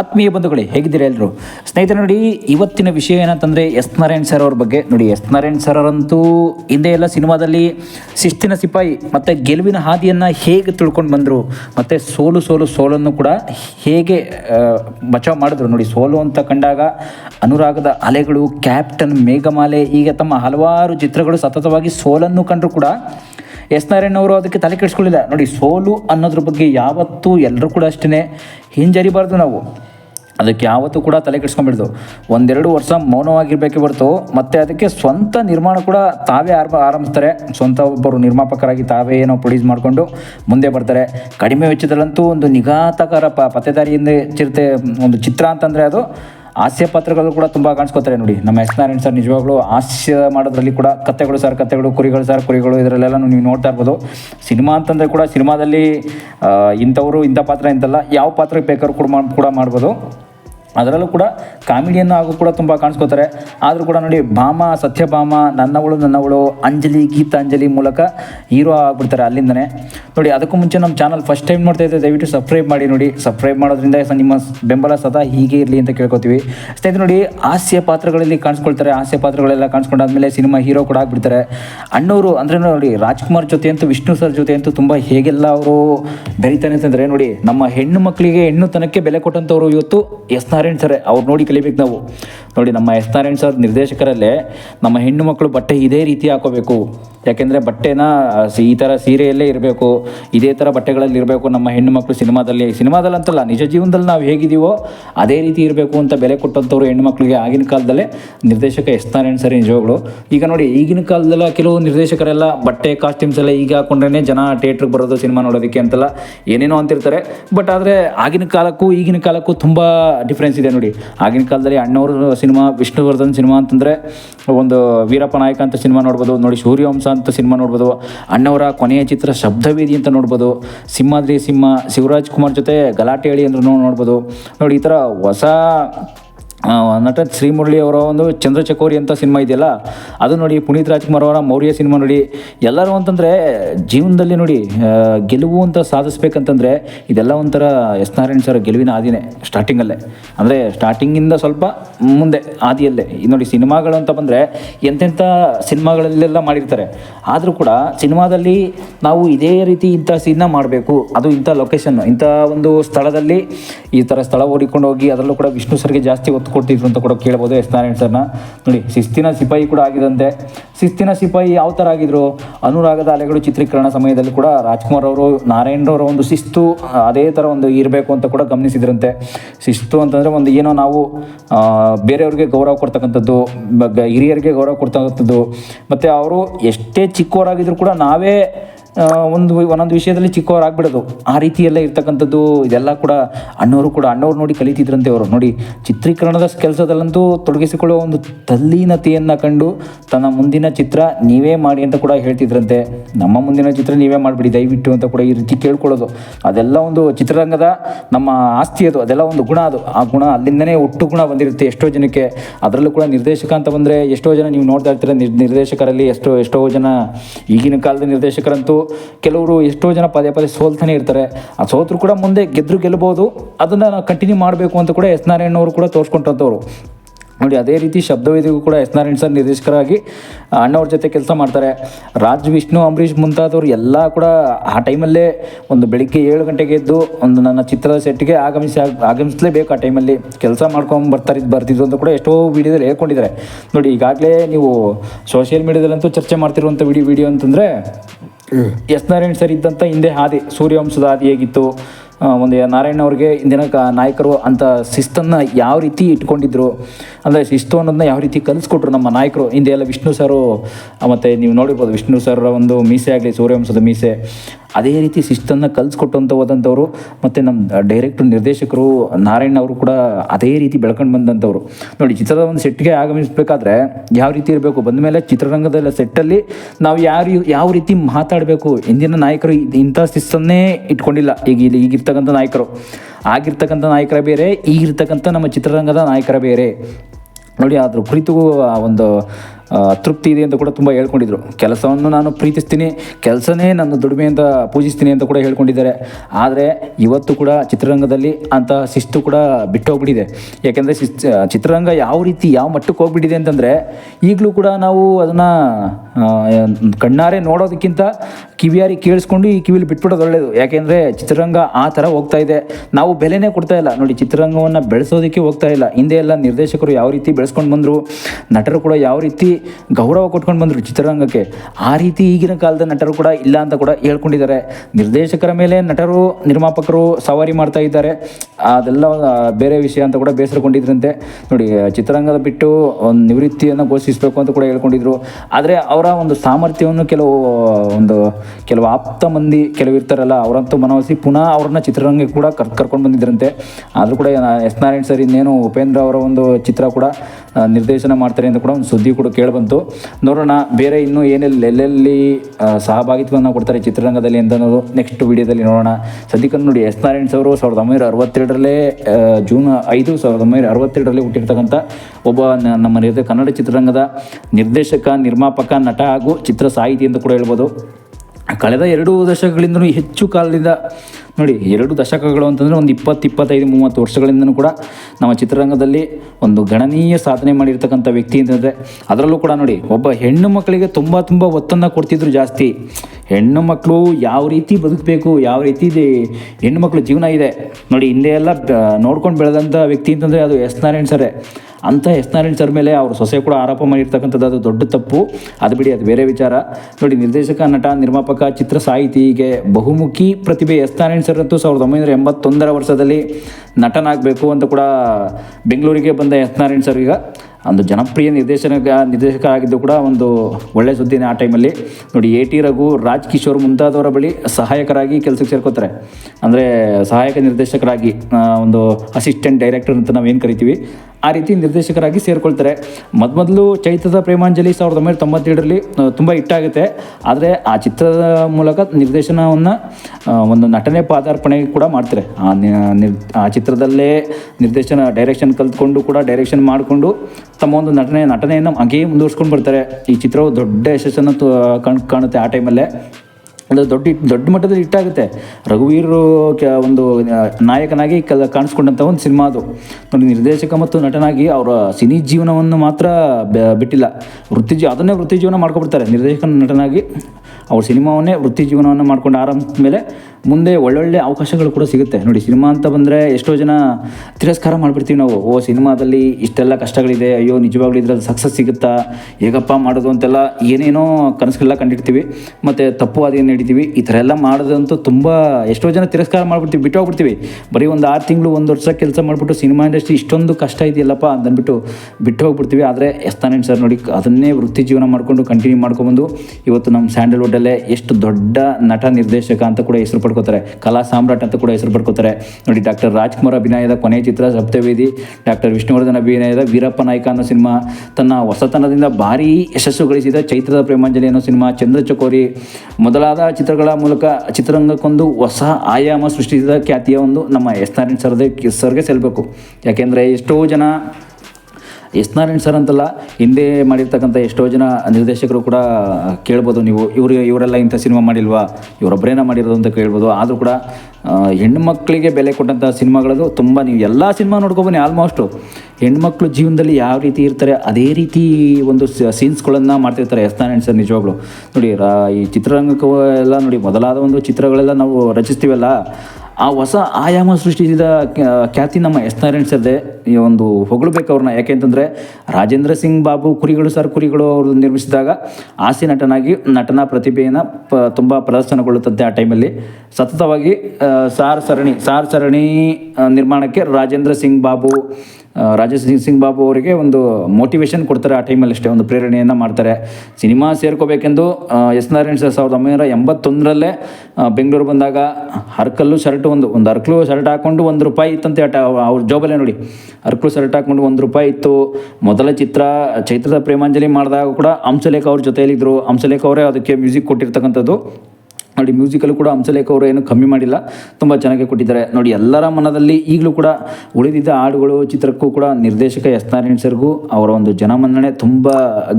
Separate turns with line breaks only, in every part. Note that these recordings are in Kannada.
ಆತ್ಮೀಯ ಬಂಧುಗಳೇ, ಹೇಗಿದ್ದೀರಾ ಎಲ್ಲರೂ? ಸ್ನೇಹಿತರೆ ನೋಡಿ, ಇವತ್ತಿನ ವಿಷಯ ಏನಂತಂದರೆ ಎಸ್ ನಾರಾಯಣ್ ಸರ್ ಅವ್ರ ಬಗ್ಗೆ. ನೋಡಿ, ಎಸ್ ನಾರಾಯಣ್ ಸರ್ ಅವರಂತೂ ಹಿಂದೆ ಎಲ್ಲ ಸಿನಿಮಾದಲ್ಲಿ ಶಿಸ್ತಿನ ಸಿಪಾಯಿ, ಮತ್ತು ಗೆಲುವಿನ ಹಾದಿಯನ್ನು ಹೇಗೆ ತಿಳ್ಕೊಂಡು ಬಂದರು, ಮತ್ತು ಸೋಲು ಸೋಲು, ಸೋಲನ್ನು ಕೂಡ ಹೇಗೆ ಬಚಾವ್ ಮಾಡಿದ್ರು. ನೋಡಿ, ಸೋಲು ಅಂತ ಕಂಡಾಗ ಅನುರಾಗದ ಅಲೆಗಳು, ಕ್ಯಾಪ್ಟನ್ ಮೇಘಮಾಲೆ ಈಗ ತಮ್ಮ ಹಲವಾರು ಚಿತ್ರಗಳು ಸತತವಾಗಿ ಸೋಲನ್ನು ಕಂಡರೂ ಕೂಡ ಎಸ್ ನಾರಾಯಣ್ ಅವರು ಅದಕ್ಕೆ ತಲೆ ಕೆಡಿಸ್ಕೊಳ್ಳಿಲ್ಲ. ನೋಡಿ, ಸೋಲು ಅನ್ನೋದ್ರ ಬಗ್ಗೆ ಯಾವತ್ತೂ ಎಲ್ಲರೂ ಕೂಡ ಅಷ್ಟೇ ಹಿಂಜರಿಬಾರ್ದು ನಾವು. ಅದಕ್ಕೆ ಯಾವತ್ತೂ ಕೂಡ ತಲೆ ಕೆಡಿಸ್ಕೊಂಡ್ಬಿಡ್ದು. ಒಂದೆರಡು ವರ್ಷ ಮೌನವಾಗಿರಬೇಕೇ ಬರ್ತು ಮತ್ತು ಅದಕ್ಕೆ ಸ್ವಂತ ನಿರ್ಮಾಣ ಕೂಡ ತಾವೇ ಆರಂಭ ಆರಂಭಿಸ್ತಾರೆ. ಸ್ವಂತ ಒಬ್ಬರು ನಿರ್ಮಾಪಕರಾಗಿ ತಾವೇ ಏನೋ ಪ್ರೊಡ್ಯೂಸ್ ಮಾಡಿಕೊಂಡು ಮುಂದೆ ಬರ್ತಾರೆ. ಕಡಿಮೆ ವೆಚ್ಚದಲ್ಲಂತೂ ಒಂದು ನಿಘಾತಕರ ಪ, ಪತ್ತೆದಾರಿಯಿಂದ ಚಿರತೆ, ಒಂದು ಚಿತ್ರ ಅಂತಂದರೆ ಅದು ಹಾಸ್ಯ ಪಾತ್ರಗಳು ಕೂಡ ತುಂಬ ಕಾಣಿಸ್ಕೊತಾರೆ ನೋಡಿ. ನಮ್ಮ ಎಸ್ ನಾರಾಯಣ್ ಸರ್ ನಿಜವಾಗ್ಲೂ ಹಾಸ್ಯ ಮಾಡೋದ್ರಲ್ಲಿ ಕೂಡ ಕತೆಗಳು ಸರ್, ಕತೆಗಳು, ಕುರಿಗಳು ಸರ್, ಕುರಿಗಳು ಇದರಲ್ಲೆಲ್ಲ ನೀವು ನೋಡ್ತಾ ಇರ್ಬೋದು. ಸಿನಿಮಾ ಅಂತಂದರೆ ಕೂಡ ಸಿನಿಮಾದಲ್ಲಿ ಇಂಥವರು ಇಂಥ ಪಾತ್ರ ಇಂತಲ್ಲ ಯಾವ ಪಾತ್ರಕ್ಕೆ ಬೇಕಾದ್ರೂ ಕೂಡ ಮಾಡ್- ಕೂಡ ಮಾಡ್ಬೋದು. ಅದರಲ್ಲೂ ಕೂಡ ಕಾಮಿಡಿಯನ್ನು ಹಾಗೂ ಕೂಡ ತುಂಬ ಕಾಣಿಸ್ಕೋತಾರೆ. ಆದರೂ ಕೂಡ ನೋಡಿ, ಭಾಮ, ಸತ್ಯಭಾಮ, ನನ್ನವಳು ನನ್ನವಳು, ಅಂಜಲಿ ಗೀತಾಂಜಲಿ ಮೂಲಕ ಹೀರೋ ಆಗಿಬಿಡ್ತಾರೆ ಅಲ್ಲಿಂದನೇ. ನೋಡಿ, ಅದಕ್ಕೂ ಮುಂಚೆ ನಮ್ಮ ಚಾನಲ್ ಫಸ್ಟ್ ಟೈಮ್ ನೋಡ್ತಾ ಇದ್ದರೆ ದಯವಿಟ್ಟು ಸಬ್ಸ್ಕ್ರೈಬ್ ಮಾಡಿ ನೋಡಿ. ಸಬ್ಸ್ಕ್ರೈಬ್ ಮಾಡೋದ್ರಿಂದ ನಿಮ್ಮ ಬೆಂಬಲ ಸದಾ ಹೀಗೆ ಇರಲಿ ಅಂತ ಕೇಳ್ಕೊತೀವಿ. ಸ್ನೇಹಿತರೆ ನೋಡಿ, ಹಾಸ್ಯ ಪಾತ್ರಗಳಲ್ಲಿ ಕಾಣಿಸ್ಕೊಳ್ತಾರೆ. ಹಾಸ್ಯ ಪಾತ್ರಗಳೆಲ್ಲ ಕಾಣಿಸ್ಕೊಂಡಾದ್ಮೇಲೆ ಸಿನಿಮಾ ಹೀರೋ ಕೂಡ ಆಗ್ಬಿಡ್ತಾರೆ. ಅಣ್ಣವರು ಅಂದರೆ ನೋಡಿ, ರಾಜ್ಕುಮಾರ್ ಜೊತೆ ಅಂತೂ ವಿಷ್ಣು ಸರ್ ಜೊತೆ ಅಂತೂ ತುಂಬ ಹೇಗೆಲ್ಲ ಅವರು ಬೆರೀತಾನೆ ಅಂತಂದರೆ ನೋಡಿ, ನಮ್ಮ ಹೆಣ್ಣು ಮಕ್ಕಳಿಗೆ ಹೆಣ್ಣುತನಕ್ಕೆ ಬೆಲೆ ಕೊಟ್ಟಂಥವ್ರು ಇವತ್ತು ಎಸ್. ಸರ್, ಅವ್ರು ನೋಡಿ ಕಲಿಬೇಕು ನಾವು. ನೋಡಿ, ನಮ್ಮ ಎಸ್ ನಾರಾಯಣ್ ಸರ್ ನಿರ್ದೇಶಕರಲ್ಲೇ ನಮ್ಮ ಹೆಣ್ಣು ಮಕ್ಕಳು ಬಟ್ಟೆ ಇದೇ ರೀತಿ ಹಾಕೋಬೇಕು. ಯಾಕೆಂದರೆ ಬಟ್ಟೆನ ಈ ಥರ ಸೀರೆಯಲ್ಲೇ ಇರಬೇಕು, ಇದೇ ಥರ ಬಟ್ಟೆಗಳಲ್ಲಿ ಇರಬೇಕು ನಮ್ಮ ಹೆಣ್ಣು ಮಕ್ಕಳು ಸಿನಿಮಾದಲ್ಲಿ. ಸಿನಿಮಾದಲ್ಲಿ ಅಂತಲ್ಲ ನಿಜ ಜೀವನದಲ್ಲಿ ನಾವು ಹೇಗಿದ್ದೀವೋ ಅದೇ ರೀತಿ ಇರಬೇಕು ಅಂತ ಬೆಲೆ ಕೊಟ್ಟಂಥವ್ರು ಹೆಣ್ಣು ಮಕ್ಕಳಿಗೆ ಆಗಿನ ಕಾಲದಲ್ಲೇ ನಿರ್ದೇಶಕ ಎಸ್ ನಾರಾಯಣ್ ಸರ್ ನಿಜವಾಗ್ಲು. ಈಗ ನೋಡಿ, ಈಗಿನ ಕಾಲದಲ್ಲ ಕೆಲವು ನಿರ್ದೇಶಕರೆಲ್ಲ ಬಟ್ಟೆ ಕಾಸ್ಟ್ಯೂಮ್ಸ್ ಎಲ್ಲ ಈಗ ಹಾಕೊಂಡ್ರೇ ಜನ ಥಿಯೇಟ್ರಿಗೆ ಬರೋದು, ಸಿನಿಮಾ ನೋಡೋದಕ್ಕೆ ಅಂತೆಲ್ಲ ಏನೇನೋ ಅಂತಿರ್ತಾರೆ. ಬಟ್ ಆದರೆ ಆಗಿನ ಕಾಲಕ್ಕೂ ಈಗಿನ ಕಾಲಕ್ಕೂ ತುಂಬ ಡಿಫ್ರೆನ್ಸ್ ಇದೆ ನೋಡಿ. ಆಗಿನ ಕಾಲದಲ್ಲಿ ಅಣ್ಣವರು ಸಿನಿಮಾ, ವಿಷ್ಣುವರ್ಧನ್ ಸಿನಿಮಾ ಅಂತಂದರೆ ಒಂದು ವೀರಪ್ಪ ನಾಯಕ ಅಂತ ಸಿನಿಮಾ ನೋಡ್ಬೋದು, ನೋಡಿ ಸೂರ್ಯವಂಶ ಅಂತ ಸಿನಿಮಾ ನೋಡ್ಬೋದು, ಅಣ್ಣವರ ಕೊನೆಯ ಚಿತ್ರ ಶಬ್ದವೇದಿ ಅಂತ ನೋಡ್ಬೋದು, ಸಿಂಹಾದ್ರಿ ಸಿಂಹ, ಶಿವರಾಜ್ ಕುಮಾರ್ ಜೊತೆ ಗಲಾಟೆ ಹೇಳಿ ಅಂದ್ರೂ ನೋಡ್ಬೋದು. ನೋಡಿ ಈ ಥರ ಹೊಸ ನಟ ಶ್ರೀಮುರಳಿ ಅವರ ಒಂದು ಚಂದ್ರಚಕೋರಿ ಅಂತ ಸಿನಿಮಾ ಇದೆಯಲ್ಲ, ಅದು ನೋಡಿ ಪುನೀತ್ ರಾಜ್ಕುಮಾರ್ ಅವರ ಮೌರ್ಯ ಸಿನಿಮಾ ನೋಡಿ. ಎಲ್ಲರೂ ಅಂತಂದರೆ ಜೀವನದಲ್ಲಿ ನೋಡಿ ಗೆಲುವು ಅಂತ ಸಾಧಿಸ್ಬೇಕಂತಂದರೆ ಇದೆಲ್ಲ ಒಂಥರ ಎಸ್ ನಾರಾಯಣ್ ಸರ್ ಗೆಲುವಿನ ಆದಿನೇ ಸ್ಟಾರ್ಟಿಂಗಲ್ಲೇ ಅಂದರೆ ಸ್ಟಾರ್ಟಿಂಗಿಂದ ಸ್ವಲ್ಪ ಮುಂದೆ, ಆದಿಯಲ್ಲೇ. ನೋಡಿ ಸಿನಿಮಾಗಳು ಅಂತ ಬಂದರೆ ಎಂತೆಂಥ ಸಿನಿಮಾಗಳಲ್ಲೆಲ್ಲ ಮಾಡಿರ್ತಾರೆ. ಆದರೂ ಕೂಡ ಸಿನಿಮಾದಲ್ಲಿ ನಾವು ಇದೇ ರೀತಿ ಇಂಥ ಸೀನ್ನ ಮಾಡಬೇಕು. ಅದು ಇಂಥ ಲೊಕೇಶನ್ ಇಂಥ ಒಂದು ಸ್ಥಳದಲ್ಲಿ ಈ ಥರ ಸ್ಥಳ ಓಡಿಕೊಂಡು ಹೋಗಿ, ಅದರಲ್ಲೂ ಕೂಡ ವಿಷ್ಣು ಸರ್ಗೆ ಜಾಸ್ತಿ ಕೊಡ್ತಿದ್ರು ಅಂತ ಕೂಡ ಕೇಳ್ಬೋದು ಎಸ್ ನಾರಾಯಣ್ ಸರ್ನ. ನೋಡಿ, ಶಿಸ್ತಿನ ಸಿಪಾಯಿ ಕೂಡ ಆಗಿದಂತೆ. ಶಿಸ್ತಿನ ಸಿಪಾಯಿ ಯಾವ ಥರ ಆಗಿದ್ರು? ಅನುರಾಗದ ಅಲೆಗಳು ಚಿತ್ರೀಕರಣ ಸಮಯದಲ್ಲಿ ಕೂಡ ರಾಜ್ಕುಮಾರ್ ಅವರು ನಾರಾಯಣರವರ ಒಂದು ಶಿಸ್ತು, ಅದೇ ಥರ ಒಂದು ಇರಬೇಕು ಅಂತ ಕೂಡ ಗಮನಿಸಿದ್ರಂತೆ. ಶಿಸ್ತು ಅಂತಂದರೆ ಒಂದು ಏನೋ ನಾವು ಬೇರೆಯವ್ರಿಗೆ ಗೌರವ ಕೊಡ್ತಕ್ಕಂಥದ್ದು ಹಿರಿಯರಿಗೆ ಗೌರವ ಕೊಡ್ತಕ್ಕಂಥದ್ದು. ಮತ್ತು ಅವರು ಎಷ್ಟೇ ಚಿಕ್ಕವರಾಗಿದ್ರು ಕೂಡ ನಾವೇ ಒಂದು ಒಂದೊಂದು ವಿಷಯದಲ್ಲಿ ಚಿಕ್ಕವರಾಗ್ಬಿಡೋದು. ಆ ರೀತಿಯೆಲ್ಲ ಇರ್ತಕ್ಕಂಥದ್ದು ಇದೆಲ್ಲ ಕೂಡ ಅಣ್ಣವರು ಕೂಡ ಅಣ್ಣವ್ರು ನೋಡಿ ಕಲಿತಿದ್ರಂತೆ ಅವರು. ನೋಡಿ, ಚಿತ್ರೀಕರಣದ ಕೆಲಸದಲ್ಲಂತೂ ತೊಡಗಿಸಿಕೊಳ್ಳುವ ಒಂದು ತಲ್ಲೀನತೆಯನ್ನು ಕಂಡು ತನ್ನ ಮುಂದಿನ ಚಿತ್ರ ನೀವೇ ಮಾಡಿ ಅಂತ ಕೂಡ ಹೇಳ್ತಿದ್ರಂತೆ. ನಮ್ಮ ಮುಂದಿನ ಚಿತ್ರ ನೀವೇ ಮಾಡಿಬಿಡಿ, ದಯವಿಟ್ಟು ಅಂತ ಕೂಡ ಈ ರೀತಿ ಕೇಳ್ಕೊಳ್ಳೋದು. ಅದೆಲ್ಲ ಒಂದು ಚಿತ್ರರಂಗದ ನಮ್ಮ ಆಸ್ತಿ ಅದು. ಅದೆಲ್ಲ ಒಂದು ಗುಣ ಅದು. ಆ ಗುಣ ಅಲ್ಲಿಂದನೇ ಒಟ್ಟು ಗುಣ ಬಂದಿರುತ್ತೆ ಎಷ್ಟೋ ಜನಕ್ಕೆ. ಅದರಲ್ಲೂ ಕೂಡ ನಿರ್ದೇಶಕ ಅಂತ ಬಂದರೆ ಎಷ್ಟೋ ಜನ ನೀವು ನೋಡ್ತಾ ಇರ್ತೀರ ನಿರ್- ನಿರ್ದೇಶಕರಲ್ಲಿ ಎಷ್ಟೋ ಎಷ್ಟೋ ಜನ ಈಗಿನ ಕಾಲದ ನಿರ್ದೇಶಕರಂತೂ ಕೆಲವರು ಎಷ್ಟೋ ಜನ ಪದೇ ಪದೇ ಸೋಲ್ತಾನೆ ಇರ್ತಾರೆ. ಆ ಸೋತರು ಕೂಡ ಮುಂದೆ ಗೆದ್ದರು ಗೆಲ್ಲಬಹುದು ಅದನ್ನು ನಾವು ಕಂಟಿನ್ಯೂ ಮಾಡಬೇಕು ಅಂತ ಕೂಡ ಎಸ್ ನಾರಾಯಣ್ ಅವರು ಕೂಡ ತೋರಿಸ್ಕೊಂಡಂಥವ್ರು ನೋಡಿ, ಅದೇ ರೀತಿ ಶಬ್ದವೇದಿಗೂ ಕೂಡ ಎಸ್ ನಾರಾಯಣ್ ಸರ್ ನಿರ್ದೇಶಕರಾಗಿ ಅಣ್ಣವ್ರ ಜೊತೆ ಕೆಲಸ ಮಾಡ್ತಾರೆ. ರಾಜ್, ವಿಷ್ಣು, ಅಂಬರೀಷ್ ಮುಂತಾದವರು ಎಲ್ಲ ಕೂಡ ಆ ಟೈಮಲ್ಲೇ ಒಂದು ಬೆಳಿಗ್ಗೆ ಏಳು ಗಂಟೆಗೆ ಎದ್ದು ಒಂದು ನನ್ನ ಚಿತ್ರದ ಸೆಟ್ಗೆ ಆಗಮಿಸಿ, ಆಗಮಿಸಲೇಬೇಕು ಆ ಟೈಮಲ್ಲಿ. ಕೆಲಸ ಮಾಡ್ಕೊಂಡು ಬರ್ತಾರೆ ಬರ್ತಿದ್ದು ಅಂತ ಕೂಡ ಎಷ್ಟೋ ವಿಡಿಯೋದಲ್ಲಿ ಹೇಳ್ಕೊಂಡಿದ್ದಾರೆ. ನೋಡಿ, ಈಗಾಗಲೇ ನೀವು ಸೋಷಿಯಲ್ ಮೀಡಿಯಾದಲ್ಲಂತೂ ಚರ್ಚೆ ಮಾಡ್ತಿರುವಂಥ ವಿಡಿಯೋ ವಿಡಿಯೋ ಅಂತಂದರೆ ಎಸ್ ನಾರಾಯಣ್ ಸರ್ ಇದ್ದಂಥ ಹಿಂದೆ ಹಾದಿ ಸೂರ್ಯವಂಶದ ಹಾದಿ ಹೇಗಿತ್ತು? ಒಂದು ನಾರಾಯಣ್ ಅವ್ರಿಗೆ ಇಂದಿನ ಕ ನಾಯಕರು ಅಂತ ಶಿಸ್ತನ್ನು ಯಾವ ರೀತಿ ಇಟ್ಕೊಂಡಿದ್ರು? ಅಂದರೆ ಶಿಸ್ತು ಅನ್ನೋದನ್ನ ಯಾವ ರೀತಿ ಕಲಿಸ್ಕೊಟ್ರು ನಮ್ಮ ನಾಯಕರು? ಹಿಂದೆ ಎಲ್ಲ ವಿಷ್ಣು ಸರು ಮತ್ತು ನೀವು ನೋಡಿರ್ಬೋದು ವಿಷ್ಣು ಸರ್ ಒಂದು ಮೀಸೆ ಆಗಲಿ, ಸೂರ್ಯವಂಶದ ಮೀಸೆ. ಅದೇ ರೀತಿ ಶಿಸ್ತನ್ನು ಕಲಿಸ್ಕೊಟ್ಟಂತ ಹೋದಂಥವ್ರು ಮತ್ತು ನಮ್ಮ ಡೈರೆಕ್ಟರ್, ನಿರ್ದೇಶಕರು, ನಾರಾಯಣ್ ಅವರು ಕೂಡ ಅದೇ ರೀತಿ ಬೆಳ್ಕೊಂಡು ಬಂದಂಥವ್ರು ನೋಡಿ, ಚಿತ್ರದ ಒಂದು ಸೆಟ್ಗೆ ಆಗಮಿಸಬೇಕಾದ್ರೆ ಯಾವ ರೀತಿ ಇರಬೇಕು? ಬಂದ ಮೇಲೆ ಚಿತ್ರರಂಗದ ಸೆಟ್ಟಲ್ಲಿ ನಾವು ಯಾರು, ಯಾವ ರೀತಿ ಮಾತಾಡಬೇಕು? ಇಂದಿನ ನಾಯಕರು ಇಂಥ ಶಿಸ್ತನ್ನೇ ಇಟ್ಕೊಂಡಿಲ್ಲ. ಈಗ ಇಲ್ಲಿ ಈಗಿರ್ತಕ್ಕಂಥ ನಾಯಕರು. ಆಗಿರ್ತಕ್ಕಂಥ ನಾಯಕರ ಬೇರೆ, ಈಗಿರ್ತಕ್ಕಂಥ ನಮ್ಮ ಚಿತ್ರರಂಗದ ನಾಯಕರ ಬೇರೆ. ನೋಡಿ, ಅದ್ರ ಕುರಿತು ಒಂದು ತೃಪ್ತಿ ಇದೆ ಅಂತ ಕೂಡ ತುಂಬ ಹೇಳ್ಕೊಂಡಿದ್ರು. ಕೆಲಸವನ್ನು ನಾನು ಪ್ರೀತಿಸ್ತೀನಿ, ಕೆಲಸನೇ ನನ್ನ ದುಡಿಮೆಯಿಂದ ಪೂಜಿಸ್ತೀನಿ ಅಂತ ಕೂಡ ಹೇಳ್ಕೊಂಡಿದ್ದಾರೆ. ಆದರೆ ಇವತ್ತು ಕೂಡ ಚಿತ್ರರಂಗದಲ್ಲಿ ಅಂತ ಶಿಸ್ತು ಕೂಡ ಬಿಟ್ಟೋಗ್ಬಿಟ್ಟಿದೆ. ಯಾಕೆಂದರೆ ಶಿಸ್ ಚಿತ್ರರಂಗ ಯಾವ ರೀತಿ ಯಾವ ಮಟ್ಟಕ್ಕೆ ಹೋಗ್ಬಿಟ್ಟಿದೆ ಅಂತಂದರೆ, ಈಗಲೂ ಕೂಡ ನಾವು ಅದನ್ನು ಕಣ್ಣಾರೆ ನೋಡೋದಕ್ಕಿಂತ ಕಿವಿಯಾರಿ ಕೇಳಿಸ್ಕೊಂಡು ಈ ಕಿವಿಲಿ ಬಿಟ್ಬಿಡೋದು ಒಳ್ಳೆಯದು ಯಾಕೆಂದರೆ ಚಿತ್ರರಂಗ ಆ ಥರ ಹೋಗ್ತಾ ಇದೆ. ನಾವು ಬೆಲೆನೇ ಕೊಡ್ತಾ ಇಲ್ಲ. ನೋಡಿ, ಚಿತ್ರರಂಗವನ್ನು ಬೆಳೆಸೋದಕ್ಕೆ ಹೋಗ್ತಾ ಇಲ್ಲ. ಹಿಂದೆ ಎಲ್ಲ ನಿರ್ದೇಶಕರು ಯಾವ ರೀತಿ ಬೆಳೆಸ್ಕೊಂಡು ಬಂದರು, ನಟರು ಕೂಡ ಯಾವ ರೀತಿ ಗೌರವ ಕೊಟ್ಕೊಂಡು ಬಂದರು ಚಿತ್ರರಂಗಕ್ಕೆ. ಆ ರೀತಿ ಈಗಿನ ಕಾಲದ ನಟರು ಕೂಡ ಇಲ್ಲ ಅಂತ ಕೂಡ ಹೇಳ್ಕೊಂಡಿದ್ದಾರೆ. ನಿರ್ದೇಶಕರ ಮೇಲೆ ನಟರು, ನಿರ್ಮಾಪಕರು ಸವಾರಿ ಮಾಡ್ತಾ ಇದ್ದಾರೆ. ಅದೆಲ್ಲ ಬೇರೆ ವಿಷಯ ಅಂತ ಕೂಡ ಬೇಸರಗೊಂಡಿದ್ರಂತೆ. ನೋಡಿ, ಚಿತ್ರರಂಗದ ಬಿಟ್ಟು ಒಂದು ನಿವೃತ್ತಿಯನ್ನು ಘೋಷಿಸಬೇಕು ಅಂತ ಕೂಡ ಹೇಳ್ಕೊಂಡಿದ್ರು. ಆದರೆ ಅವರ ಒಂದು ಸಾಮರ್ಥ್ಯವನ್ನು ಕೆಲವು, ಒಂದು ಕೆಲವು ಆಪ್ತ ಮಂದಿ ಕೆಲವು ಇರ್ತಾರಲ್ಲ ಅವರಂತೂ ಮನವೊಲಿಸಿ ಪುನಃ ಅವ್ರನ್ನ ಚಿತ್ರರಂಗಕ್ಕೆ ಕೂಡ ಕರ್, ಕರ್ಕೊಂಡು ಬಂದಿದ್ರಂತೆ. ಆದರೂ ಕೂಡ ಎಸ್ ನಾರಾಯಣ್ ಸರ್ ಇನ್ನೇನು ಉಪೇಂದ್ರ ಅವರ ಒಂದು ಚಿತ್ರ ಕೂಡ ನಿರ್ದೇಶನ ಮಾಡ್ತಾರೆ ಅಂತ ಕೂಡ ಒಂದು ಸುದ್ದಿ ಕೂಡ ಕೇಳಿಬಂತು. ನೋಡೋಣ, ಬೇರೆ ಇನ್ನೂ ಏನೆಲ್ಲ ಎಲ್ಲೆಲ್ಲಿ ಸಹಭಾಗಿತ್ವವನ್ನು ಕೊಡ್ತಾರೆ ಚಿತ್ರರಂಗದಲ್ಲಿ ಅಂತ ನೆಕ್ಸ್ಟ್ ವಿಡಿಯೋದಲ್ಲಿ ನೋಡೋಣ. ಸದ್ಯಕ್ಕೆ ನೋಡಿ ಎಸ್ ನಾರಾಯಣ್ ಅವರು ಸಾವಿರದ ಒಂಬೈನೂರ ಅರವತ್ತೆರಡರಲ್ಲೇ ಜೂನ್ ಐದು ಸಾವಿರದ ಒಂಬೈನೂರ ಅರವತ್ತೆರಡರಲ್ಲಿ ಹುಟ್ಟಿರ್ತಕ್ಕಂಥ ಒಬ್ಬ ನಮ್ಮ ನಿರ್ದ, ಕನ್ನಡ ಚಿತ್ರರಂಗದ ನಿರ್ದೇಶಕ, ನಿರ್ಮಾಪಕ, ನಟ ಹಾಗೂ ಚಿತ್ರ ಸಾಹಿತಿ ಅಂತ ಕೂಡ ಹೇಳ್ಬೋದು. ಕಳೆದ ಎರಡು ದಶಕಗಳಿಂದಲೂ ಹೆಚ್ಚು ಕಾಲದಿಂದ ನೋಡಿ, ಎರಡು ದಶಕಗಳು ಅಂತಂದರೆ ಒಂದು ಇಪ್ಪತ್ತು, ಇಪ್ಪತ್ತೈದು, ಮೂವತ್ತು ವರ್ಷಗಳಿಂದನೂ ಕೂಡ ನಮ್ಮ ಚಿತ್ರರಂಗದಲ್ಲಿ ಒಂದು ಗಣನೀಯ ಸಾಧನೆ ಮಾಡಿರ್ತಕ್ಕಂಥ ವ್ಯಕ್ತಿ ಅಂತಂದರೆ ಅದರಲ್ಲೂ ಕೂಡ ನೋಡಿ, ಒಬ್ಬ ಹೆಣ್ಣು ಮಕ್ಕಳಿಗೆ ತುಂಬ ತುಂಬ ಒತ್ತನ್ನು ಕೊಡ್ತಿದ್ರು ಜಾಸ್ತಿ. ಹೆಣ್ಣು ಮಕ್ಕಳು ಯಾವ ರೀತಿ ಬದುಕಬೇಕು, ಯಾವ ರೀತಿ ಹೆಣ್ಣು ಮಕ್ಕಳು ಜೀವನ ಇದೆ, ನೋಡಿ, ಹಿಂದೆ ಎಲ್ಲ ನೋಡ್ಕೊಂಡು ಬೆಳೆದಂಥ ವ್ಯಕ್ತಿ ಅಂತಂದರೆ ಅದು ಎಸ್ ನಾರಾಯಣ್ ಸರೇ ಅಂಥ ಎಸ್ ನಾರಾಯಣ್ ಸರ್ ಮೇಲೆ ಅವರು ಸೊಸೆ ಕೂಡ ಆರೋಪ ಮಾಡಿರ್ತಕ್ಕಂಥದ್ದು ಅದು ದೊಡ್ಡ ತಪ್ಪು. ಅದು ಬಿಡಿ, ಅದು ಬೇರೆ ವಿಚಾರ. ನೋಡಿ, ನಿರ್ದೇಶಕ, ನಟ, ನಿರ್ಮಾಪಕ, ಚಿತ್ರ ಸಾಹಿತಿ ಹೀಗೆ ಬಹುಮುಖಿ ಪ್ರತಿಭೆ ಎಸ್ ನಾರಾಯಣ್ ಸರ್ ಅಂತೂ ಸಾವಿರದ ಒಂಬೈನೂರ ಎಂಬತ್ತೊಂದರ ವರ್ಷದಲ್ಲಿ ನಟನಾಗಬೇಕು ಅಂತ ಕೂಡ ಬೆಂಗಳೂರಿಗೆ ಬಂದ ಎಸ್ ನಾರಾಯಣ್ ಸರ್ ಈಗ. ಒಂದು ಜನಪ್ರಿಯ ನಿರ್ದೇಶನಕ ನಿರ್ದೇಶಕರಾಗಿದ್ದು ಕೂಡ ಒಂದು ಒಳ್ಳೆ ಸುದ್ದಿನೇ ಆ ಟೈಮಲ್ಲಿ. ನೋಡಿ, ಎ ಟಿ ರಘು, ರಾಜ್ ಕಿಶೋರ್ ಮುಂತಾದವರ ಬಳಿ ಸಹಾಯಕರಾಗಿ ಕೆಲಸಕ್ಕೆ ಸೇರ್ಕೋತಾರೆ. ಅಂದರೆ ಸಹಾಯಕ ನಿರ್ದೇಶಕರಾಗಿ ಒಂದು ಅಸಿಸ್ಟೆಂಟ್ ಡೈರೆಕ್ಟರ್ ಅಂತ ನಾವೇನು ಕರಿತೀವಿ. ಆ ರೀತಿ ನಿರ್ದೇಶಕರಾಗಿ ಸೇರಿಕೊಳ್ತಾರೆ. ಮೊದಲು ಚೈತ್ರದ ಪ್ರೇಮಾಂಜಲಿ ಸಾವಿರದ ಒಂಬೈನೂರ ತೊಂಬತ್ತೇಳರಲ್ಲಿ ತುಂಬ ಹಿಟ್ಟಾಗುತ್ತೆ. ಆದರೆ ಆ ಚಿತ್ರದ ಮೂಲಕ ನಿರ್ದೇಶನವನ್ನು ಒಂದು ನಟನೆ ಪಾದಾರ್ಪಣೆ ಕೂಡ ಮಾಡ್ತಾರೆ. ಆ ನಿರ್- ಆ ಚಿತ್ರದಲ್ಲೇ ನಿರ್ದೇಶನ ಡೈರೆಕ್ಷನ್ ಕಲ್ತ್ಕೊಂಡು ಕೂಡ ಡೈರೆಕ್ಷನ್ ಮಾಡಿಕೊಂಡು ತಮ್ಮ ಒಂದು ನಟನೆ, ನಟನೆಯನ್ನು ಹಾಗೆಯೇ ಮುಂದುವರ್ಸ್ಕೊಂಡು ಬರ್ತಾರೆ. ಈ ಚಿತ್ರವು ದೊಡ್ಡ ಯಶಸ್ಸನ್ನು ಕಾಣುತ್ತೆ ಆ ಟೈಮಲ್ಲೇ. ಅದು ದೊಡ್ಡ ದೊಡ್ಡ ಮಟ್ಟದಲ್ಲಿ ಇಟ್ಟಾಗುತ್ತೆ ರಘುವೀರ್ ಒಂದು ನಾಯಕನಾಗಿ ಕೆಲ ಕಾಣಿಸ್ಕೊಂಡಂಥ ಒಂದು ಸಿನಿಮಾ ಅದು. ನೋಡಿ, ನಿರ್ದೇಶಕ ಮತ್ತು ನಟನಾಗಿ ಅವರ ಸಿನಿ ಜೀವನವನ್ನು ಮಾತ್ರ ಬಿಟ್ಟಿಲ್ಲ. ವೃತ್ತಿ ಅದನ್ನೇ ವೃತ್ತಿ ಜೀವನ ಮಾಡ್ಕೊಬಿಡ್ತಾರೆ. ನಿರ್ದೇಶಕ, ನಟನಾಗಿ ಅವ್ರ ಸಿನಿಮಾವನ್ನೇ ವೃತ್ತಿ ಜೀವನವನ್ನು ಮಾಡ್ಕೊಂಡು ಆರಂಭಿಸಿದ ಮೇಲೆ ಮುಂದೆ ಒಳ್ಳೊಳ್ಳೆ ಅವಕಾಶಗಳು ಕೂಡ ಸಿಗುತ್ತೆ. ನೋಡಿ, ಸಿನಿಮಾ ಅಂತ ಬಂದರೆ ಎಷ್ಟೋ ಜನ ತಿರಸ್ಕಾರ ಮಾಡಿಬಿಡ್ತೀವಿ ನಾವು. ಓ, ಸಿನಿಮಾದಲ್ಲಿ ಇಷ್ಟೆಲ್ಲ ಕಷ್ಟಗಳಿದೆ. ಅಯ್ಯೋ, ನಿಜವಾಗ್ಲೂ ಇದ್ರಲ್ಲಿ ಸಕ್ಸಸ್ ಸಿಗುತ್ತಾ? ಹೇಗಪ್ಪ ಮಾಡೋದು ಅಂತೆಲ್ಲ ಏನೇನೋ ಕನಸುಗಳೆಲ್ಲ ಕಂಡಿರ್ತೀವಿ ಮತ್ತು ತಪ್ಪು ಅದೇನು ನಡೀತೀವಿ ಈ ಥರ ಎಲ್ಲ ಮಾಡೋದಂತೂ ತುಂಬ ಎಷ್ಟೋ ಜನ ತಿರಸ್ಕಾರ ಮಾಡಿಬಿಡ್ತೀವಿ, ಬಿಟ್ಟೋಗ್ಬಿಡ್ತೀವಿ. ಬರೀ ಒಂದು ಆರು ತಿಂಗಳು, ಒಂದು ವರ್ಷ ಕೆಲಸ ಮಾಡಿಬಿಟ್ಟು ಸಿನಿಮಾ ಇಂಡಸ್ಟ್ರಿ ಇಷ್ಟೊಂದು ಕಷ್ಟ ಇದೆಯಲ್ಲಪ್ಪ ಅಂತಂದ್ಬಿಟ್ಟು ಬಿಟ್ಟು ಹೋಗ್ಬಿಡ್ತೀವಿ ಆದರೆ, ಎಸ್ ತಾನೇನು ಸರ್ ನೋಡಿ, ಅದನ್ನೇ ವೃತ್ತಿ ಜೀವನ ಮಾಡಿಕೊಂಡು ಕಂಟಿನ್ಯೂ ಮಾಡ್ಕೊಬಂದು ಇವತ್ತು ನಮ್ಮ ಸ್ಯಾಂಡಲ್ವುಡ್ಡಲ್ಲೇ ಎಷ್ಟು ದೊಡ್ಡ ನಟ ನಿರ್ದೇಶಕ ಅಂತ ಕೂಡ ಹೆಸರು ಪಡ್ಕೋತಾರೆ. ಕಲಾ ಸಾಮ್ರಾಟ್ ಅಂತ ಕೂಡ ಹೆಸರು ಪಡ್ಕೋತಾರೆ. ನೋಡಿ, ಡಾಕ್ಟರ್ ರಾಜ್ಕುಮಾರ್ ಅಭಿನಯದ ಕೊನೆಯ ಚಿತ್ರ ಸಪ್ತವೇದಿ, ಡಾಕ್ಟರ್ ವಿಷ್ಣುವರ್ಧನ್ ಅಭಿನಯದ ವೀರಪ್ಪ ನಾಯ್ಕ ಅನ್ನೋ ಸಿನಿಮಾ, ತನ್ನ ಹೊಸತನದಿಂದ ಭಾರೀ ಯಶಸ್ಸು ಗಳಿಸಿದ ಚೈತ್ರದ ಪ್ರೇಮಾಂಜಲಿ ಅನ್ನೋ ಸಿನಿಮಾ ಚಂದ್ರ ಚಕೋರಿ. ಮೊದಲಾದ ಚಿತ್ರಗಳ ಮೂಲಕ ಚಿತ್ರರಂಗಕ್ಕೊಂದು ಹೊಸ ಆಯಾಮ ಸೃಷ್ಟಿಸಿದ ಖ್ಯಾತಿಯ ಒಂದು ನಮ್ಮ ಎಸ್ ನಾರಾಯಣ್ ಸರ್ದೇ ಸರ್ಗೆ ಸೆಲ್ಬೇಕು. ಯಾಕೆಂದರೆ ಎಷ್ಟೋ ಜನ ಎಸ್ ನಾರಾಯಣ್ ಸರ್ ಅಂತಲ್ಲ, ಹಿಂದೆ ಮಾಡಿರ್ತಕ್ಕಂಥ ಎಷ್ಟೋ ಜನ ನಿರ್ದೇಶಕರು ಕೂಡ ಕೇಳ್ಬೋದು ನೀವು. ಇವರು ಇವರೆಲ್ಲ ಇಂಥ ಸಿನಿಮಾ ಮಾಡಿಲ್ವಾ? ಇವರೊಬ್ಬರೇನ ಮಾಡಿರೋದು ಅಂತ ಕೇಳ್ಬೋದು. ಆದರೂ ಕೂಡ ಹೆಣ್ಮಕ್ಳಿಗೆ ಬೆಲೆ ಕೊಟ್ಟಂಥ ಸಿನಿಮಾಗಳದು ತುಂಬ ನೀವು ಎಲ್ಲ ಸಿನಿಮಾ ನೋಡ್ಕೊಬನ್ನಿ ಆಲ್ಮೋಸ್ಟು ಹೆಣ್ಮಕ್ಳು ಜೀವನದಲ್ಲಿ ಯಾವ ರೀತಿ ಇರ್ತಾರೆ, ಅದೇ ರೀತಿ ಒಂದು ಸೀನ್ಸ್ಗಳನ್ನು ಮಾಡ್ತಿರ್ತಾರೆ ಎಸ್ ನಾರಾಯಣ್ ಸರ್ ನಿಜವಾಗ್ಲು. ನೋಡಿ, ರಾ, ಈ ಚಿತ್ರರಂಗಕ್ಕೂ ಎಲ್ಲ ನೋಡಿ, ಮೊದಲಾದ ಒಂದು ಚಿತ್ರಗಳೆಲ್ಲ ನಾವು ರಚಿಸ್ತೀವಲ್ಲ, ಆ ಹೊಸ ಆಯಾಮ ಸೃಷ್ಟಿಸಿದ ಖ್ಯಾತಿ ನಮ್ಮ ಎಸ್ ನಾರಾಯಣ್ ಸರ್ದೆ. ಒಂದು ಹೊಗಳಬೇಕು ಅವ್ರನ್ನ ಯಾಕೆಂತಂದರೆ ರಾಜೇಂದ್ರ ಸಿಂಗ್ ಬಾಬು ಕುರಿಗಳು ಸರ್ ಕುರಿಗಳು ಅವರು ನಿರ್ಮಿಸಿದಾಗ ಹಾಸ್ಯ ನಟನಾಗಿ ನಟನಾ ಪ್ರತಿಭೆಯನ್ನು ಪ ತುಂಬ ಪ್ರದರ್ಶನಗೊಳ್ಳುತ್ತದೆ ಆ ಟೈಮಲ್ಲಿ. ಸತತವಾಗಿ ಸಾರ್ ಸರಣಿ ಸಾರ್ ಸರಣಿ ನಿರ್ಮಾಣಕ್ಕೆ ರಾಜೇಂದ್ರ ಸಿಂಗ್ ಬಾಬು ರಾಜೇಶ್ ಸಿಂಗ್ ಬಾಬು ಅವರಿಗೆ ಒಂದು ಮೋಟಿವೇಶನ್ ಕೊಡ್ತಾರೆ ಆ ಟೈಮಲ್ಲಿ ಅಷ್ಟೇ, ಒಂದು ಪ್ರೇರಣೆಯನ್ನು ಮಾಡ್ತಾರೆ. ಸಿನಿಮಾ ಸೇರ್ಕೋಬೇಕೆಂದು ಎಸ್ ನಾರಾಯಣ್ ಸರ್ ಸಾವಿರದ ಒಂಬೈನೂರ ಎಂಬತ್ತೊಂದರಲ್ಲೇ ಬೆಂಗಳೂರು ಬಂದಾಗ ಹರ್ಕಲ್ಲು ಶರ್ಟ್ ಒಂದು ಒಂದು ಹರ್ಕಲು ಶರ್ಟ್ ಹಾಕ್ಕೊಂಡು ಒಂದು ರೂಪಾಯಿ ಇತ್ತಂತೆ ಆಟ ಅವ್ರ ಜೋಬಲ್ಲೇ ನೋಡಿ. ಅರ್ಕಲು ಸರ್ಟ್ ಹಾಕ್ಕೊಂಡು ಒಂದು ರೂಪಾಯಿ ಇತ್ತು. ಮೊದಲ ಚಿತ್ರ ಚೈತ್ರದ ಪ್ರೇಮಾಂಜಲಿ ಮಾಡಿದಾಗ ಕೂಡ ಹಂಸಲೇಖ ಅವ್ರ ಜೊತೆಯಲ್ಲಿದ್ದರು ಹಂಸಲೇಖ ಅವರೇ ಅದಕ್ಕೆ ಮ್ಯೂಸಿಕ್ ಕೊಟ್ಟಿರ್ತಕ್ಕಂಥದ್ದು. ನೋಡಿ ಮ್ಯೂಸಿಕಲ್ಲೂ ಕೂಡ ಹಂಸಲೇಖ ಅವರು ಏನು ಕಮ್ಮಿ ಮಾಡಿಲ್ಲ, ತುಂಬ ಚೆನ್ನಾಗಿ ಕೊಟ್ಟಿದ್ದಾರೆ. ನೋಡಿ, ಎಲ್ಲರ ಮನದಲ್ಲಿ ಈಗಲೂ ಕೂಡ ಉಳಿದಿದ್ದ ಹಾಡುಗಳು, ಚಿತ್ರಕ್ಕೂ ಕೂಡ ನಿರ್ದೇಶಕ ಎಸ್ ನಾರಾಯಣ್ ಸರ್ಗೂ ಅವರ ಒಂದು ಜನಮನ್ನಣೆ ತುಂಬ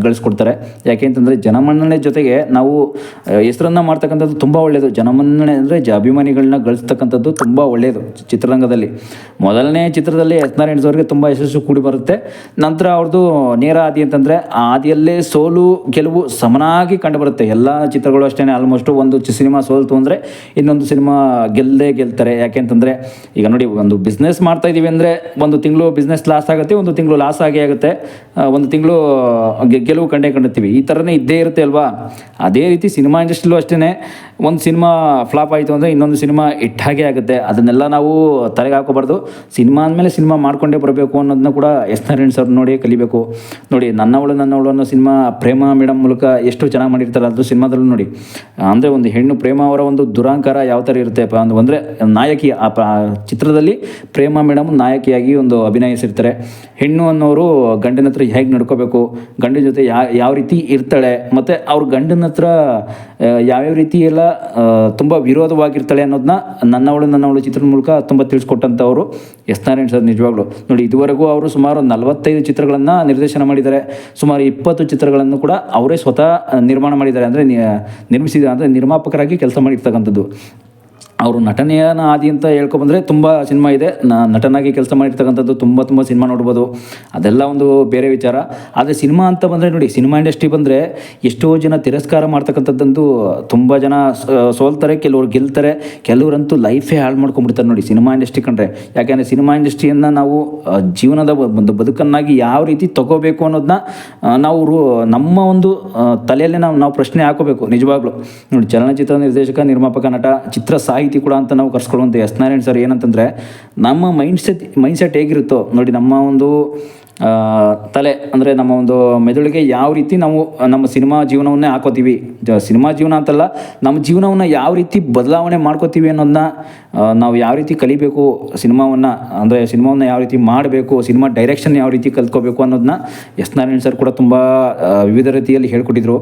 ಗಳಿಸ್ಕೊಡ್ತಾರೆ. ಯಾಕೆ ಅಂತಂದರೆ, ಜನಮನ್ನಣೆ ಜೊತೆಗೆ ನಾವು ಹೆಸರನ್ನು ಮಾಡ್ತಕ್ಕಂಥದ್ದು ತುಂಬ ಒಳ್ಳೆಯದು ಜನಮನ್ನಣೆ ಅಂದರೆ ಜ ಅಭಿಮಾನಿಗಳನ್ನ ಗಳಿಸ್ತಕ್ಕಂಥದ್ದು ತುಂಬ ಒಳ್ಳೆಯದು ಚಿತ್ರರಂಗದಲ್ಲಿ. ಮೊದಲನೇ ಚಿತ್ರದಲ್ಲಿ ಎಸ್ ನಾರಾಯಣ್ ಸರ್ಗೆ ತುಂಬ ಯಶಸ್ಸು ಕೂಡಿ ಬರುತ್ತೆ. ನಂತರ ಅವ್ರದ್ದು ನೇರ ಹಾದಿ ಅಂತಂದರೆ, ಆ ಹಾದಿಯಲ್ಲೇ ಸೋಲು, ಗೆಲುವು ಸಮನಾಗಿ ಕಂಡುಬರುತ್ತೆ ಎಲ್ಲ ಚಿತ್ರಗಳು ಅಷ್ಟೇ ಆಲ್ಮೋಸ್ಟ್ ಒಂದು ಚಿ- ಸಿನಿಮಾ ಸೋಲ್ತು ಅಂದರೆ ಇನ್ನೊಂದು ಸಿನಿಮಾ ಗೆಲ್ಲದೆ ಗೆಲ್ತಾರೆ. ಯಾಕೆ ಅಂತಂದರೆ ಈಗ ನೋಡಿ, ಒಂದು ಬಿಸ್ನೆಸ್ ಮಾಡ್ತಾ ಇದ್ದೀವಿ ಅಂದರೆ ಒಂದು ತಿಂಗಳು ಬಿಸ್ನೆಸ್ ಲಾಸ್ ಆಗುತ್ತೆ, ಒಂದು ತಿಂಗಳು ಲಾಸ್ ಆಗೇ ಆಗುತ್ತೆ. ಒಂದು ತಿಂಗಳು ಗೆಲುವು ಕಂಡೇ ಕಂಡಿರ್ತೀವಿ. ಈ ಥರನೇ ಇದ್ದೇ ಇರುತ್ತೆ ಅಲ್ವಾ? ಅದೇ ರೀತಿ ಸಿನಿಮಾ ಇಂಡಸ್ಟ್ರಿಲೂ ಅಷ್ಟೇ ಒಂದು ಸಿನಿಮಾ ಫ್ಲಾಪ್ ಆಯಿತು ಅಂದರೆ ಇನ್ನೊಂದು ಸಿನಿಮಾ ಇಟ್ಟಾಗೆ ಆಗುತ್ತೆ. ಅದನ್ನೆಲ್ಲ ನಾವು ತಲೆಗೆ ಹಾಕೋಬಾರ್ದು. ಸಿನಿಮಾ ಅಂದಮೇಲೆ ಸಿನಿಮಾ ಮಾಡ್ಕೊಂಡೇ ಬರಬೇಕು ಅನ್ನೋದನ್ನ ಕೂಡ ಎಸ್ ನಾರಾಯಣ್ ಸರ್ ನೋಡಿ ಕಲಿಬೇಕು. ನೋಡಿ, ನನ್ನವಳು ನನ್ನವಳು ಅನ್ನೋ ಸಿನಿಮಾ ಪ್ರೇಮ ಮೇಡಮ್ ಮೂಲಕ ಎಷ್ಟು ಚೆನ್ನಾಗಿ ಮಾಡಿರ್ತಾರೆ ಅದು ಸಿನಿಮಾದಲ್ಲೂ ನೋಡಿ. ಅಂದರೆ ಒಂದು ಹೆಣ್ಣು ಪ್ರೇಮ ಅವರ ಒಂದು ದುರಾಂಕಾರ ಯಾವ ಥರ ಇರುತ್ತೆ ಅಂದ್- ಅಂದರೆ ನಾಯಕಿ, ಆ ಚಿತ್ರದಲ್ಲಿ ಪ್ರೇಮ ಮೇಡಮ್ ನಾಯಕಿಯಾಗಿ ಒಂದು ಅಭಿನಯಿಸಿರ್ತಾರೆ. ಹೆಣ್ಣು ಅನ್ನೋರು ಗಂಡಿನ ಹತ್ರ ಹೇಗೆ ನಡ್ಕೋಬೇಕು, ಗಂಡನ ಜೊತೆ ಯಾವ ರೀತಿ ಇರ್ತಾಳೆ, ಮತ್ತು ಅವ್ರ ಗಂಡನ ಹತ್ರ ಯಾವ್ಯಾವ ರೀತಿ ಎಲ್ಲ ತುಂಬ ವಿರೋಧವಾಗಿರ್ತಾಳೆ ಅನ್ನೋದನ್ನ ನನ್ನವಳು ನನ್ನವಳು ಚಿತ್ರದ ಮೂಲಕ ತುಂಬ ತಿಳಿಸ್ಕೊಟ್ಟಂಥವ್ರು ಎಸ್ ನಾರಾಯಣ್ ಸರ್ ನಿಜವಾಗ್ಲು. ನೋಡಿ, ಇದುವರೆಗೂ ಅವರು ಸುಮಾರು ನಲವತ್ತೈದು ಚಿತ್ರಗಳನ್ನು ನಿರ್ದೇಶನ ಮಾಡಿದ್ದಾರೆ. ಸುಮಾರು ಇಪ್ಪತ್ತು ಚಿತ್ರಗಳನ್ನು ಕೂಡ ಅವರೇ ಸ್ವತಃ ನಿರ್ಮಾಣ ಮಾಡಿದ್ದಾರೆ. ಅಂದರೆ, ನಿರ್ಮಿಸಿದ, ಅಂದರೆ ನಿರ್ಮಾಪಕರಾಗಿ ಕೆಲಸ ಮಾಡಿರ್ತಕ್ಕಂಥದ್ದು. ಅವರು ನಟನೆಯ ಆದಿ ಅಂತ ಹೇಳ್ಕೊಬಂದ್ರೆ ತುಂಬ ಸಿನಿಮಾ ಇದೆ. ನಟನಾಗಿ ಕೆಲಸ ಮಾಡಿರ್ತಕ್ಕಂಥದ್ದು ತುಂಬ ತುಂಬ ಸಿನಿಮಾ ನೋಡ್ಬೋದು. ಅದೆಲ್ಲ ಒಂದು ಬೇರೆ ವಿಚಾರ. ಆದರೆ ಸಿನಿಮಾ ಅಂತ ಬಂದರೆ ನೋಡಿ, ಸಿನಿಮಾ ಇಂಡಸ್ಟ್ರಿ ಬಂದರೆ ಎಷ್ಟೋ ಜನ ತಿರಸ್ಕಾರ ಮಾಡ್ತಕ್ಕಂಥದ್ದಂತೂ ತುಂಬ ಜನ ಸೋಲ್ತಾರೆ, ಕೆಲವರು ಗೆಲ್ತಾರೆ, ಕೆಲವರಂತೂ ಲೈಫೇ ಹಾಳು ಮಾಡ್ಕೊಂಡ್ಬಿಡ್ತಾರೆ ನೋಡಿ ಸಿನಿಮಾ ಇಂಡಸ್ಟ್ರಿ ಕಂಡ್ರೆ. ಯಾಕೆಂದರೆ ಸಿನಿಮಾ ಇಂಡಸ್ಟ್ರಿಯನ್ನು ನಾವು ಜೀವನದ ಒಂದು ಬದುಕನ್ನಾಗಿ ಯಾವ ರೀತಿ ತಗೋಬೇಕು ಅನ್ನೋದನ್ನ ನಾವು ನಮ್ಮ ಒಂದು ತಲೆಯಲ್ಲಿ ತಲೆಯಲ್ಲೇ ನಾವು ನಾವು ಪ್ರಶ್ನೆ ಹಾಕೋಬೇಕು ನಿಜವಾಗ್ಲೂ. ನೋಡಿ, ಚಲನಚಿತ್ರ ನಿರ್ದೇಶಕ, ನಿರ್ಮಾಪಕ, ನಟ ಚಿತ್ರ ಸಾಹಿತಿ ಕೂಡ ಅಂತ ನಾವು ಕರ್ಸ್ಕೊಳ್ಳುವಂಥ ಎಸ್ ನಾರಾಯಣ್ ಸರ್ ಏನಂತಂದರೆ, ನಮ್ಮ ಮೈಂಡ್ ಸೆಟ್ ಮೈಂಡ್ ಸೆಟ್ ಹೇಗಿರುತ್ತೋ, ನೋಡಿ ನಮ್ಮ ಒಂದು ತಲೆ ಅಂದರೆ ನಮ್ಮ ಒಂದು ಮೆದುಳಿಗೆ ಯಾವ ರೀತಿ ನಾವು ನಮ್ಮ ಸಿನಿಮಾ ಜೀವನವನ್ನೇ ಹಾಕೋತೀವಿ. ಸಿನಿಮಾ ಜೀವನ ಅಂತಲ್ಲ, ನಮ್ಮ ಜೀವನವನ್ನು ಯಾವ ರೀತಿ ಬದಲಾವಣೆ ಮಾಡ್ಕೋತೀವಿ ಅನ್ನೋದನ್ನ ನಾವು ಯಾವ ರೀತಿ ಕಲಿಬೇಕು ಸಿನಿಮಾವನ್ನು, ಅಂದರೆ ಸಿನಿಮಾವನ್ನು ಯಾವ ರೀತಿ ಮಾಡಬೇಕು, ಸಿನಿಮಾ ಡೈರೆಕ್ಷನ್ ಯಾವ ರೀತಿ ಕಲ್ತ್ಕೋಬೇಕು ಅನ್ನೋದನ್ನ ಎಸ್ ನಾರಾಯಣ್ ಸರ್ ಕೂಡ ತುಂಬ ವಿವಿಧ ರೀತಿಯಲ್ಲಿ ಹೇಳ್ಕೊಟ್ಟಿದ್ರು.